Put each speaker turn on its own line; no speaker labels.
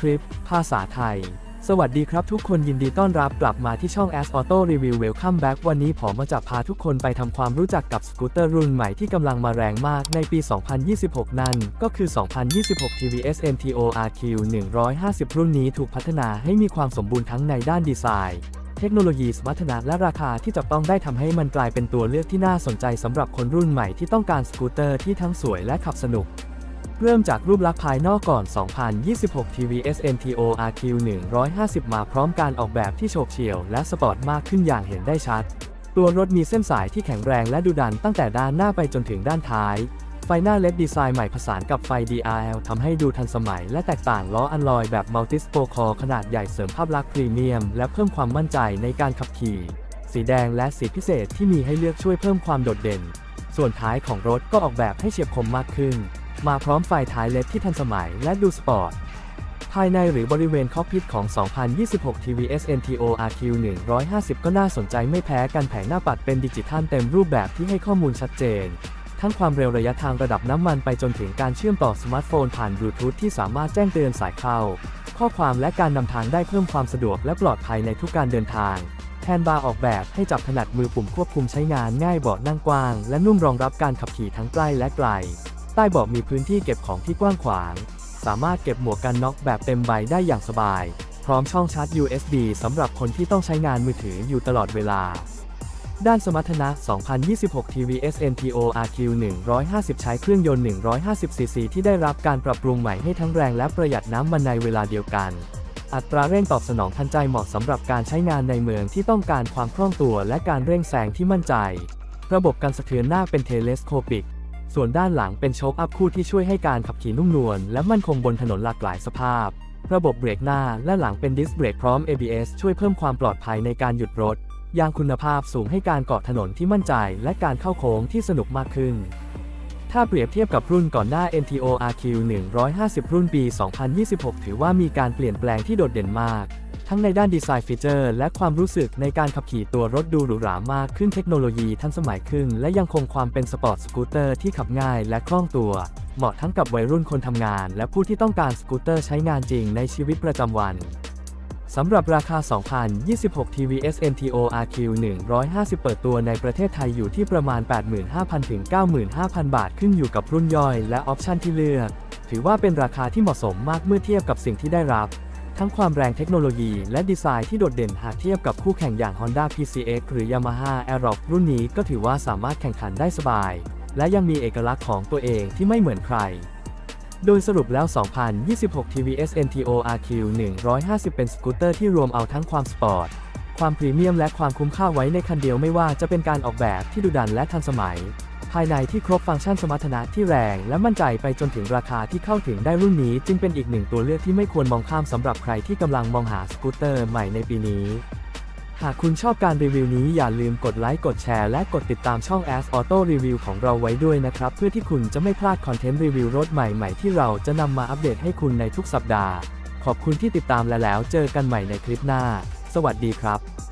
คริปต์ภาษาไทย สวัสดีครับทุกคนยินดีต้อนรับกลับมาที่ช่อง As Auto Review Welcome Back วันนี้ผมมาจะพาทุกคนไปทำความรู้จักกับสกูตเตอร์รุ่นใหม่ที่กำลังมาแรงมากในปี 2026 นั่น ก็คือ 2026 TVS MTO RQ 150 รุ่นนี้ถูกพัฒนาให้มีความสมบูรณ์ทั้งในด้านดีไซน์เทคโนโลยีสมรรถนะและราคาที่จับต้องได้ทำให้มันกลายเป็นตัวเลือกที่น่าสนใจสำหรับคนรุ่นใหม่ที่ต้องการสกูตเตอร์ที่ทั้งสวยและขับสนุก เริ่มจากรูปลักษณ์ภายนอกก่อน 2026 TVS MTO RQ 150 มาพร้อมการออกแบบที่โฉบเฉี่ยวและสปอร์ตมากขึ้นอย่างเห็นได้ชัด ตัวรถมีเส้นสายที่แข็งแรงและดุดันตั้งแต่ด้านหน้าไปจนถึงด้านท้าย ไฟหน้าเล็ดดีไซน์ใหม่ผสานกับไฟ DRL ทำให้ดูทันสมัยและแตกต่างล้ออันลอยแบบมัลติสโปคอขนาดใหญ่เสริมภาพลักษณ์พรีเมียม และเพิ่มความมั่นใจในการขับขี่ สีแดงและสีพิเศษที่มีให้เลือกช่วยเพิ่มความโดดเด่น ส่วนท้ายของรถก็ออกแบบให้เฉียบคมมากขึ้น มาพร้อมไฟท้ายเล็ดที่ทันสมัยและดูสปอร์ต ภายในหรือบริเวณคอกพิทของ 2026 TVS NTO RQ 150 ก็น่าสนใจไม่แพ้กันแผงหน้าปัดเป็นดิจิทัลเต็มรูปแบบที่ให้ข้อมูลชัดเจน ทั้งความเร็วระยะทางระดับน้ำมันไปจนถึงการเชื่อมต่อสมาร์ทโฟนผ่านบลูทูธที่สามารถแจ้งเตือนสายเข้า ข้อความและการนำทางได้เพิ่มความสะดวกและปลอดภัยในทุกการเดินทางแฮนด์บาร์ออกแบบให้จับถนัดมือปุ่มควบคุมใช้งานง่ายเบาะนั่งกว้าง และนุ่มรองรับการขับขี่ทั้งใกล้และไกล ต้เบาะมีพื้นที่เก็บของที่กว้างขวาง สามารถเก็บหมวกกันน็อกแบบเต็มใบได้อย่างสบาย พร้อมช่องชาร์จ USB สำหรับคนที่ต้องใช้งานมือถืออยู่ตลอดเวลา ด้านสมรรถนะ 2026 TVS NTO RQ 150 ใช้เครื่องยนต์ 150cc ที่ได้รับการปรับปรุงใหม่ให้ทั้งแรงและประหยัดน้ำมันในเวลาเดียวกันอัตราเร่งตอบสนองทันใจเหมาะสำหรับการใช้งานในเมืองที่ต้องการความคล่องตัวและการเร่งแซงที่มั่นใจ ระบบการสะเทือนหน้าเป็นเทเลสโคปิก ส่วนด้านหลังเป็นโชคอัพคู่ที่ช่วยให้การขับขี่นุ่มนวลและมั่นคงบนถนนหลากหลายสภาพ ระบบเบรกหน้าและหลังเป็นดิสเบรกพร้อม ABS ช่วยเพิ่มความปลอดภัยในการหยุดรถ ยางคุณภาพสูงให้การเกาะถนนที่มั่นใจ และการเข้าโค้งที่สนุกมากขึ้น ถ้าเปรียบเทียบกับรุ่นก่อนหน้า NTO RQ 150 รุ่นปี 2026 ถือว่ามีการเปลี่ยนแปลงที่โดดเด่นมาก ทั้งในด้านดีไซน์ฟีเจอร์ และความรู้สึกในการขับขี่ตัวรถดูหรูหรามากขึ้นเทคโนโลยีทันสมัยขึ้น และยังคงความเป็นสปอร์ตสกูตเตอร์ที่ขับง่ายและคล่องตัว เหมาะทั้งกับวัยรุ่นคนทำงาน และผู้ที่ต้องการสกูตเตอร์ใช้งานจริงในชีวิตประจำวัน สำหรับราคา 2026 TVS NTO RQ 150 เปิดตัวในประเทศไทยอยู่ที่ประมาณ 85,000 ถึง 95,000 บาทขึ้นอยู่กับรุ่นย่อยและออปชันที่เลือก ถือว่าเป็นราคาที่เหมาะสมมากเมื่อเทียบกับสิ่งที่ได้รับ ทั้งความแรงเทคโนโลยีและดีไซน์ที่โดดเด่นหากเทียบกับคู่แข่งอย่าง Honda PCX หรือ Yamaha Aerox รุ่นนี้ก็ถือว่าสามารถแข่งขันได้สบาย และยังมีเอกลักษณ์ของตัวเองที่ไม่เหมือนใคร โดยสรุปแล้ว 2026 TVS NTO RQ 150 เป็นสกูตเตอร์ที่รวมเอาทั้งความสปอร์ต ความพรีเมียมและความคุ้มค่าไว้ในคันเดียวไม่ว่าจะเป็นการออกแบบที่ดุดันและทันสมัย ภายในที่ครบฟังก์ชันสมรรถนะที่แรงและมั่นใจไปจนถึงราคาที่เข้าถึงได้รุ่นนี้ จึงเป็นอีกหนึ่งตัวเลือกที่ไม่ควรมองข้ามสำหรับใครที่กำลังมองหาสกูตเตอร์ใหม่ในปีนี้ หากคุณชอบการรีวิวนี้อย่าลืมกดไลค์ กดแชร์ และกดติดตามช่อง As Auto Review ของเราไว้ด้วยนะครับ เพื่อที่คุณจะไม่พลาดคอนเทนต์รีวิวรถใหม่ๆ ที่เราจะนำมาอัปเดตให้คุณในทุกสัปดาห์ ขอบคุณที่ติดตามและแล้วเจอกันใหม่ในคลิปหน้า สวัสดีครับ